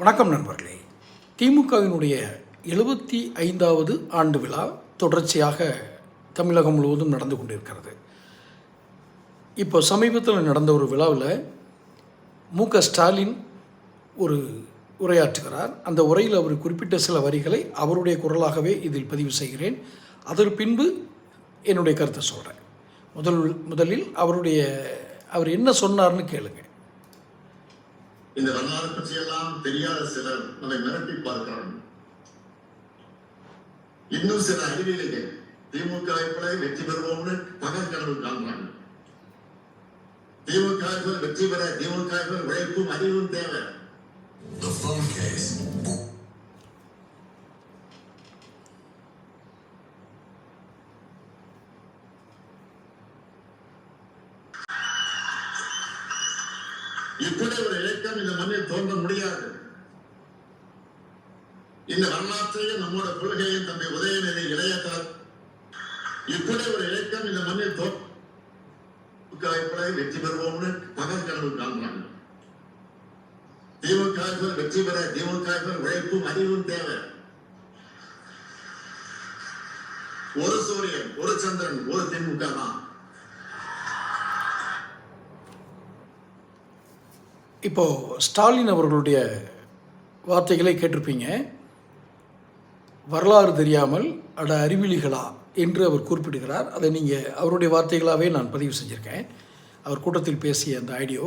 வணக்கம் நண்பர்களே. திமுகவினுடைய எழுபத்தி ஐந்தாவது ஆண்டு விழா தொடர்ச்சியாக தமிழகம் முழுவதும் நடந்து கொண்டிருக்கிறது. இப்போ சமீபத்தில் நடந்த ஒரு விழாவில் மு க ஸ்டாலின் ஒரு உரையாற்றுகிறார். அந்த உரையில் அவர் குறிப்பிட்ட சில வரிகளை அவருடைய குரலாகவே இதில் பதிவு செய்கிறேன். அதற்கு பின்பு என்னுடைய கருத்தை சொல்கிறேன் முதல் முதலில் அவருடைய அவர் என்ன சொன்னார்னு கேளுங்க. இந்த வரலாறு பற்றியெல்லாம் தெரியாத சிலர் நம்மை மிரட்டி பார்க்கிறார்கள். இன்னும் சில அறிவியலிகள் திமுக போல வெற்றி பெறுவோம்னு பகல் கனவு காண்றாங்க திமுக வெற்றி பெற திமுக உழைப்பும் அறிவும் தேவை. இப்படி ஒரு இயக்கம் இந்த மண்ணில் தோன்ற முடியாது. இந்த வரலாற்றையும் நம்மோட கொள்கையும் தம்பி உதயநிதி இளையத்தர் இப்படி ஒரு இயக்கம் இந்த மண்ணில் தோ வெற்றி பெறுவோம்னு பகல் கனவு காண்றாங்க திமுக வெற்றி பெற திமுக உழைப்பும் அறிவும் தேவை. ஒரு சூரியன் ஒரு சந்திரன் ஒரு திமுக தான். இப்போது ஸ்டாலின் அவர்களுடைய வார்த்தைகளை கேட்டிருப்பீங்க. வரலாறு தெரியாமல் அட அறிவிலிகளா என்று அவர் குறிப்பிடுகிறார். அதை நீங்கள் அவருடைய வார்த்தைகளாகவே நான் பதிவு செஞ்சுருக்கேன். அவர் கூட்டத்தில் பேசிய அந்த ஆடியோ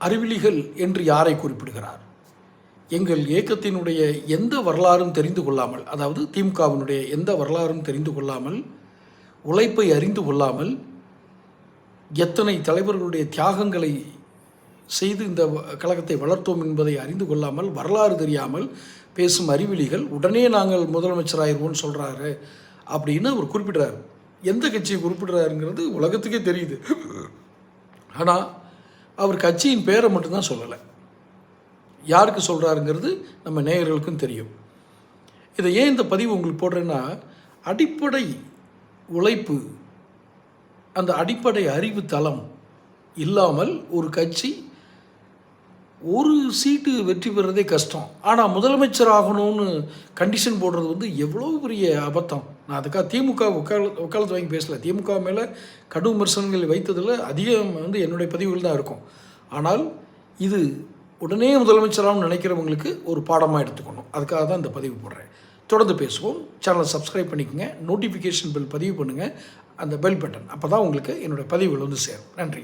அறிவிலிகள் என்று யாரை குறிப்பிடுகிறார்? எங்கள் இயக்கத்தினுடைய எந்த வரலாறும் தெரிந்து கொள்ளாமல் அதாவது திமுகவினுடைய எந்த வரலாறும் தெரிந்து கொள்ளாமல் உழைப்பை அறிந்து கொள்ளாமல் எத்தனை தலைவர்களுடைய தியாகங்களை செய்து இந்த வ- கழகத்தை வளர்த்தோம் என்பதை அறிந்து கொள்ளாமல் வரலாறு தெரியாமல் பேசும் அறிவிலிகள் உடனே நாங்கள் முதலமைச்சராயிருவோம்னு சொல்கிறாரு அப்படின்னு அவர் குறிப்பிடுறாரு. எந்த கட்சியை குறிப்பிடுறாருங்கிறது உலகத்துக்கே தெரியுது. ஆனால் அவர் கட்சியின் பேரை மட்டும்தான் சொல்லலை. யாருக்கு சொல்கிறாருங்கிறது நம்ம நேயர்களுக்கும் தெரியும். இதை ஏன் இந்த பதிவு உங்களுக்கு போடுறேன்னா அடிப்படை உழைப்பு அந்த அடிப்படை அறிவு தளம் இல்லாமல் ஒரு கட்சி ஒரு சீட்டு வெற்றி பெறுறதே கஷ்டம். ஆனால் முதலமைச்சர் ஆகணும்னு கண்டிஷன் போடுறது வந்து எவ்வளோ பெரிய அபத்தம். நான் அதுக்காக திமுக உக்கால உக்காலத்து வாங்கி பேசல. திமுக மேலே கடும் விமர்சனங்கள் வைத்ததில் அதிகம் வந்து என்னுடைய பதிவுகள் தான் இருக்கும். ஆனால் இது உடனே முதலமைச்சராகவும் நினைக்கிறவங்களுக்கு ஒரு பாடமாக எடுத்துக்கணும். அதுக்காக தான் இந்த பதிவு போடுறேன். தொடர்ந்து பேசுவோம். சேனலை சப்ஸ்கிரைப் பண்ணிக்கோங்க. நோட்டிஃபிகேஷன் பெல் பதிவு பண்ணுங்கள் அந்த பெல் பட்டன் அப்போ தான் உங்களுக்கு என்னுடைய பதிவுகள் வந்து சேரும். நன்றி.